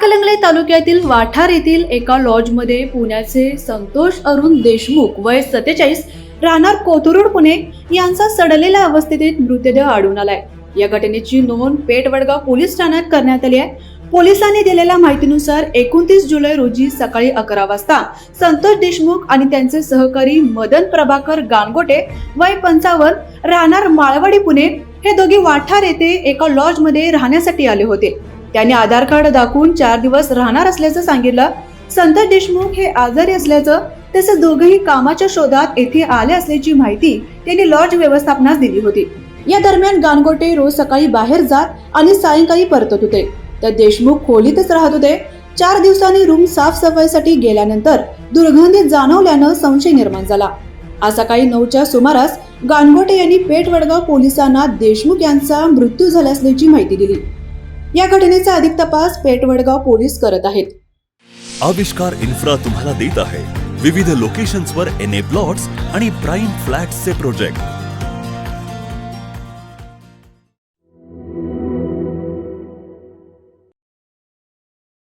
हातकलंगले तालुक्यातील वाठार येथील एका लॉजमध्ये पुण्याचे संतोष अरुण देशमुख वय सत्तेचाळीस राहणार कोथरूड पुणे यांचा सडलेल्या अवस्थेत मृतदेह आढळून आलाय. या घटनेची नोंद पेठवडगाव पोलीस ठाण्यात करण्यात आली आहे. पोलिसांनी दिलेल्या माहितीनुसार एकोणतीस जुलै रोजी सकाळी अकरा वाजता संतोष देशमुख आणि त्यांचे सहकारी मदन प्रभाकर गानगोटे वय पंचावन्न राहणार माळवाडी पुणे हे दोघे वाठार येथे एका लॉजमध्ये राहण्यासाठी आले होते. त्यांनी आधार कार्ड दाखवून चार दिवस राहणार असल्याचं सांगितलं. संत देशमुख हे आजारी असल्याचं तसंच दोघेही कामाच्या शोधात येथे आले असल्याची माहिती त्यांनी लॉज व्यवस्थापनास दिली होती. या दरम्यान गानगोटे रोज सकाळी बाहेर जात आणि सायंकाळी परतत होते. तर देशमुख खोलीतच राहत होते. चार दिवसांनी रूम साफसफाईसाठी गेल्यानंतर दुर्गंधी जाणवल्यानं संशय निर्माण झाला. आज सकाळी नऊच्या सुमारास गानगोटे यांनी पेठवडगाव पोलिसांना देशमुख यांचा मृत्यू झाला असल्याची माहिती दिली. या घटनेचा अधिक तपास पेठवडगाव पोलीस करत आहेत. आविष्कार इन्फ्रा तुम्हाला देत आहे. विविध लोकेशन्सवर एन ए प्लॉट्स आणि प्राईम फ्लॅट्सचे प्रोजेक्ट